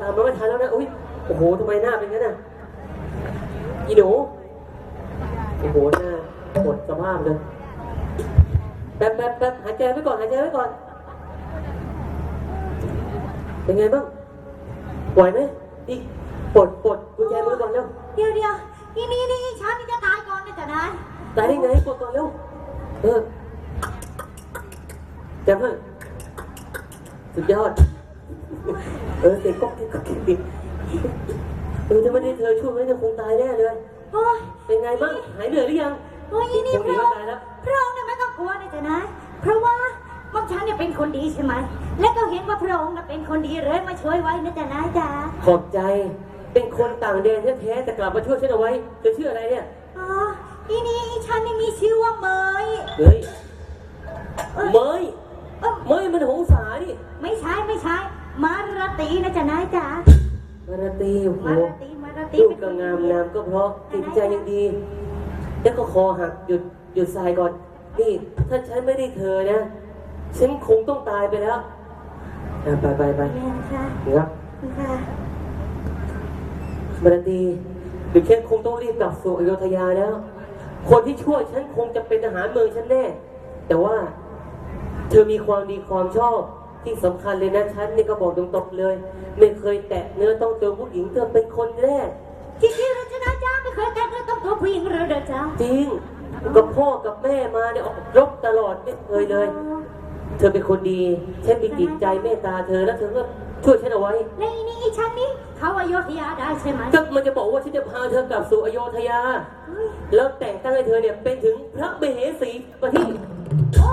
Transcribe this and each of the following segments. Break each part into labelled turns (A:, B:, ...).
A: ตามมาไม่ทันแล้วนะอุ้ยโอ้โหทำไมหน้าเป็นงั้นน่ะอีหนูโอ้โหหน้าหมดสภาพเลยแป๊บแป๊บแป๊บหายใจไว้ก่อนหายใจไว้ก่อน เป็นไงบ้างไหวไหมอีปลดปลดกุญแจมือก่อนเร็ว
B: เดี๋ยวเดี๋ยวนี่นี่นี่ฉันนี่จะตายก่อนนะจ๊ะนาย
A: ตายได้ไงปลดก่อนเร็วเออแจมฮะสุดยอด เออเสียงก๊อกเสียงก๊อกเสียงก๊อกเออถ้าไม่ได้เธอช่วยไว้เนี่ยคงตายแน่เลย
B: โอ้ย
A: เป็นไงบ้างหายเหนื่อยหรือยัง
B: โอ้ยนี่
A: คง
B: พ
A: ดี
B: ระอ
A: ว่าง
B: ค์
A: ตายแล้ว
B: พระองค์เนี่ยไม่ต้องกลัวนะจ๊ะนายเพราะว่าหม่อมฉันเนี่ยเป็นคนดีใช่ไหม และก็เห็นว่าพระองค์น่ะเป็นคนดีเลยมาช่วยไว้นะจ๊ะนายจ๋า
A: ขอบใจ เป็นคนต่างแดนแท้ๆแต่กลับมาช่วยฉันเอาไว้ เธอชื่ออะไรเนี่ย
B: อ๋อนี่นี่ฉันนี่มีชื่อว่าเมย
A: เฮ้ย
B: เอ้ย
A: เมย
B: เอ้ย
A: เมยมันหงสานี่
B: ไม่ใช่ไม่ใช่ มารตีนะจ๊ะนายจ๋า
A: มาราตรีโอ้โห
B: มารตีมารตี
A: ลูก
B: เป็นค
A: ก็
B: น
A: งาม
B: ดี
A: นามก็เพราะจิตใจยังดี แล้วก็คอหักหยุดหยุดทรายก่อน นี่ ถ้าฉันไม่ได้เธอนะฉันคงต้องตายไปแล้วอะไปไปไป
B: แม่นะคะ
A: ครับ
B: ค่ะ
A: มาราตรีเดี๋ยวฉันคงต้องรีบกลับสู่อโยธยาแล้ว คนที่ช่วยฉันคงจะเป็นทหารเมืองฉันแน่ แต่ว่า เธอมีความดีความชอบ ที่สำคัญเลยนะฉันนี่ก็บอกตรงๆเลย ไม่เคยแตะเนื้อต้องตัวผู้หญิงเธอเป็นคนแรก
B: จริงๆแล้วจ๊ะนายจ๋าไม่เคยแต่งเนื้อต้องตัวผู้หญิงเลยเด้อจ้า
A: จริงกับพ่อกับแม่มาเนี่ยออกรบตลอดไม่เคยเลย เธอเป็นคนดีฉันมีจิตใจเมตตาเธอแล้วเธอก็ช่วยฉันเอาไว้
B: และอีนี่อีฉันนี่เขาอโยธยาได้ใช่ไหม
A: ก็มันจะบอกว่าฉันจะพาเธอกลับสู่อโยธยา
B: เฮ้ย
A: แล้วแต่งตั้งให้เธอเนี่ยเป็นถึงพระมเหสีประที่
B: โอ้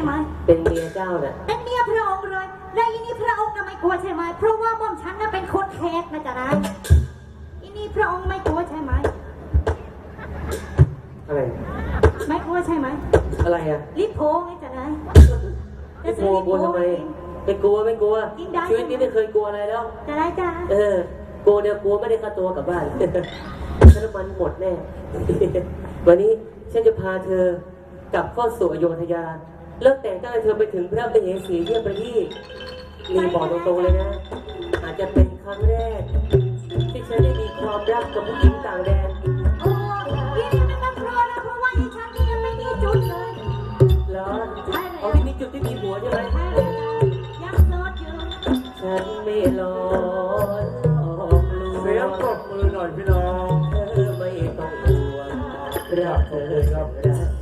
B: ช่ไหม
A: เป็นเมียเจ้าน่ะ
B: เป็นเมียพระองค์เลย และอีนี่พระองค์น่ะไม่กลัวใช่ไหม เพราะว่าหม่อมฉันน่ะเป็นคนแขกนะจ๊ะนายอีนี่พระองค์ไม่กลัวใช่ไหม
A: อะไร
B: ไม่กลัวใช่ไหม
A: อะไรอะ
B: ลิโพงไงจ๊ะนาย
A: ไม่กลัวกลัวทำไมไม่กลัวไม่กลัว
B: กินได้
A: ชีวิตนี้ไม่เคยกลัวอะไรแล้ว
B: จะได้จ้า
A: เออกลัวเนี่ยกลัวไม่ได้ค่าตัวกลับบ้านถ้าน้ำมันหมดแน่ วันนี้ฉันจะพาเธอกลับเข้าสู่อโยธยา แล้วแต่งตั้งให้เธอไปถึงพระมเหสีเทียบประทีปนี่บอกตรงๆเลยนะ อาจจะเป็นครั้งแรก ที่ฉันได้มีความรักกับผู้หญิงต่างแดน
B: โอ้อีนี่ไม่ต้องกลัวนะเพราะว่าอีฉันนี่ยังไม่มีจุดเลย
A: เหรอเอาที่มีจุดที่มีหัวใช่ไหม
B: ใช่เลยจ้ะยังโสดอยู่
A: ฉันไม่หลอนหลอกลวง
C: เสียงปรบมือหน่อยพี่น้อง
A: เธอไม่ต้องกลัวรักเธอรักด้ว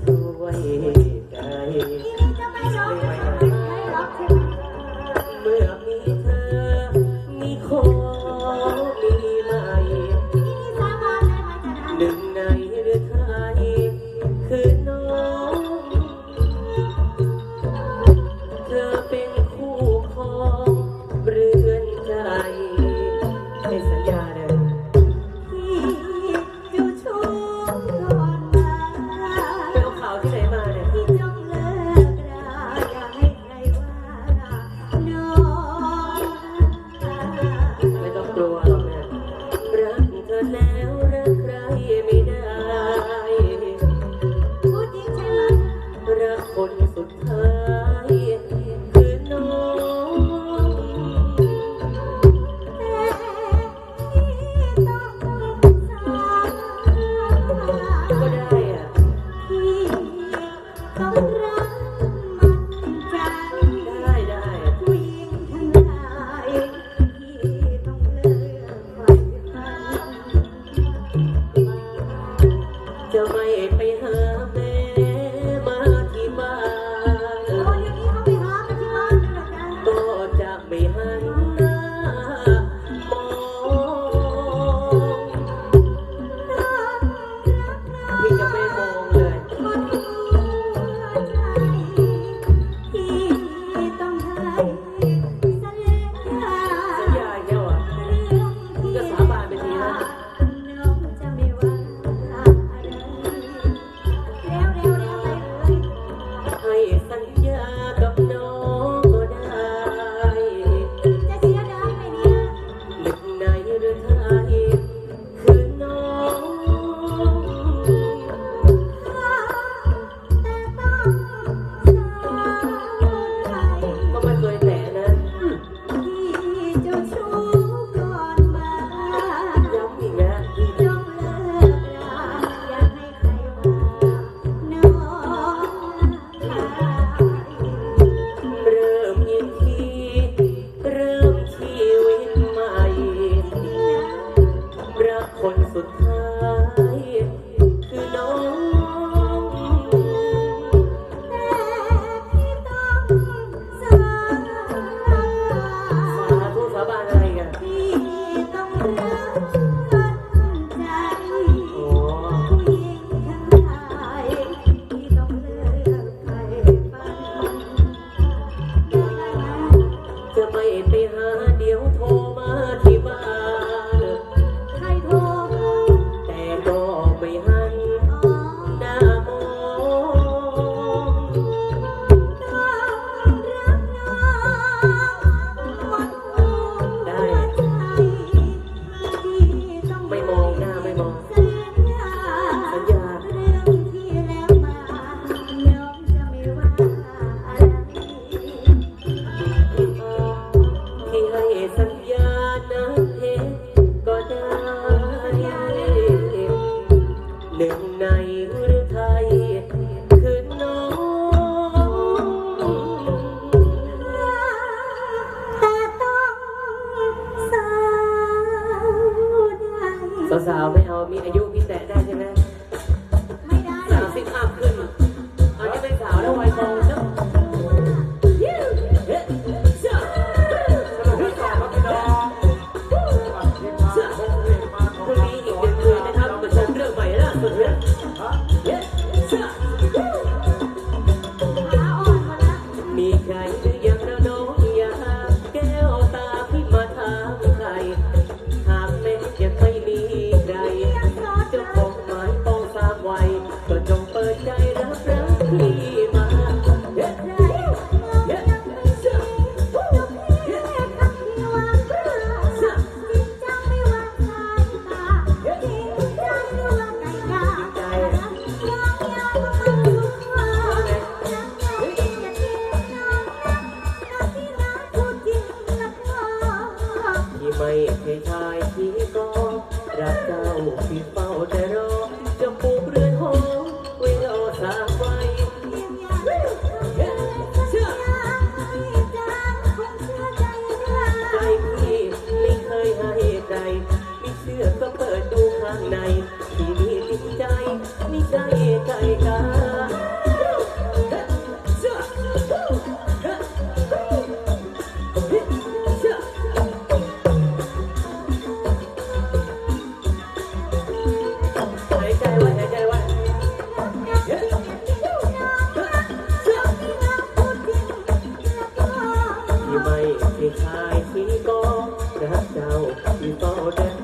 B: 别恨。 สา
A: วๆไม่เอามีอายุ ที่
C: ที่
A: ติดใจ
B: ไม่ใช่
A: ใจกาที่ไม่ใช่ชายที่ก็รักเจ้าที่เฝ้าแด